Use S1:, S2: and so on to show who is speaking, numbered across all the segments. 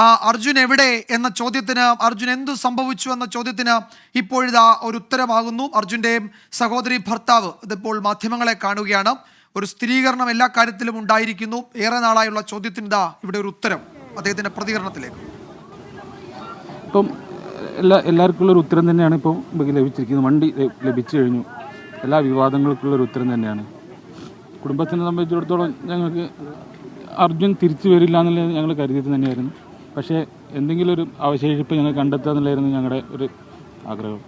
S1: ആ, അർജുൻ എവിടെ എന്ന ചോദ്യത്തിന് അർജുൻ എന്തു സംഭവിച്ചു എന്ന ചോദ്യത്തിന് ഇപ്പോഴിതാ ഒരു ഉത്തരമാകുന്നു. അർജുന്റെ സഹോദരി ഭർത്താവ് ഇതിപ്പോൾ മാധ്യമങ്ങളെ കാണുകയാണ്. ഒരു സ്ഥിരീകരണം എല്ലാ കാര്യത്തിലും ഉണ്ടായിരിക്കുന്നു. ഏറെ നാളായുള്ള ചോദ്യത്തിന് ഇതാ ഇവിടെ ഒരു ഉത്തരം അദ്ദേഹത്തിന്റെ പ്രതികരണത്തിലേക്ക്.
S2: ഇപ്പം എല്ലാ എല്ലാവർക്കുള്ള ഒരു ഉത്തരം തന്നെയാണ് ഇപ്പോൾ ലഭിച്ചിരിക്കുന്നത്. വണ്ടി ലഭിച്ചു കഴിഞ്ഞു. എല്ലാ വിവാദങ്ങൾക്കുള്ള ഒരു ഉത്തരം തന്നെയാണ്. കുടുംബത്തിനെ സംബന്ധിച്ചിടത്തോളം ഞങ്ങൾക്ക് അർജുൻ തിരിച്ചു വരില്ല എന്നുള്ളത് ഞങ്ങൾ കരുതിയത് തന്നെയായിരുന്നു. പക്ഷേ എന്തെങ്കിലും ഒരു അവശേഷിപ്പ് ഞങ്ങൾ കണ്ടെത്തുക എന്നുള്ളതായിരുന്നു ഞങ്ങളുടെ ഒരു ആഗ്രഹം.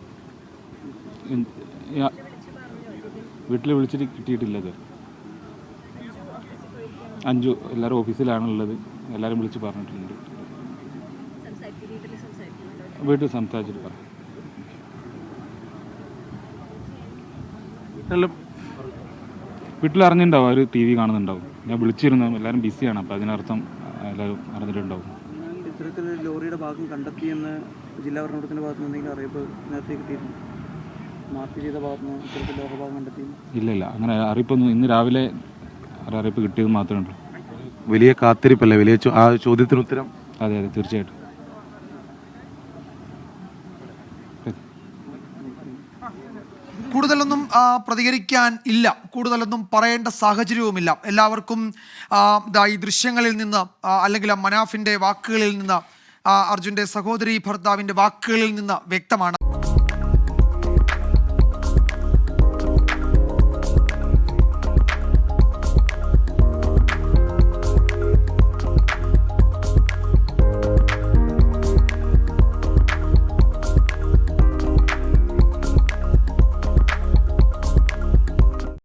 S2: വീട്ടിൽ വിളിച്ചിട്ട് കിട്ടിയിട്ടില്ല ഇത്. അഞ്ചു എല്ലാവരും ഓഫീസിലാണുള്ളത്. എല്ലാവരും വിളിച്ച് പറഞ്ഞിട്ടുണ്ട്. വീട്ടിൽ സംസാരിച്ചിട്ട് പറ. വീട്ടിൽ അറിഞ്ഞിട്ടുണ്ടാവും അവർ ടി വി കാണുന്നുണ്ടാവും. ഞാൻ വിളിച്ചിരുന്നു എല്ലാവരും ബിസിയാണ് അപ്പോൾ അതിനർത്ഥം എല്ലാവരും അറിഞ്ഞിട്ടുണ്ടാവും.
S3: ഇത്തരത്തിലൊരു ലോറിയുടെ ഭാഗം കണ്ടെത്തിയെന്ന് ജില്ലാ ഭരണകൂടത്തിന്റെ ഭാഗത്ത് നിന്ന് എന്തെങ്കിലും അറിയിപ്പ് നേരത്തെ കിട്ടിയിരുന്നു മാർക്ക് ചെയ്ത ഭാഗത്ത് നിന്ന് ഇത്തരത്തിൽ ലോഹ ഭാഗം കണ്ടെത്തി.
S2: ഇല്ല ഇല്ല. അങ്ങനെ അറിയിപ്പൊന്നും ഇന്ന് രാവിലെ അറിയിപ്പ് കിട്ടിയത് മാത്രമേ ഉള്ളൂ.
S4: വലിയ കാത്തിരിപ്പല്ലേ? വലിയ ചോ- ആ ചോദ്യത്തിന് ഉത്തരം.
S2: അതെ അതെ. തീർച്ചയായിട്ടും.
S1: കൂടുതലൊന്നും പ്രതികരിക്കാൻ ഇല്ല. കൂടുതലൊന്നും പറയേണ്ട സാഹചര്യവുമില്ല. എല്ലാവർക്കും ഈ ദൃശ്യങ്ങളിൽ നിന്ന് അല്ലെങ്കിൽ ആ മനാഫിന്റെ വാക്കുകളിൽ നിന്ന് അർജുന്റെ സഹോദരി ഭർത്താവിന്റെ വാക്കുകളിൽ നിന്ന് വ്യക്തമാണ്.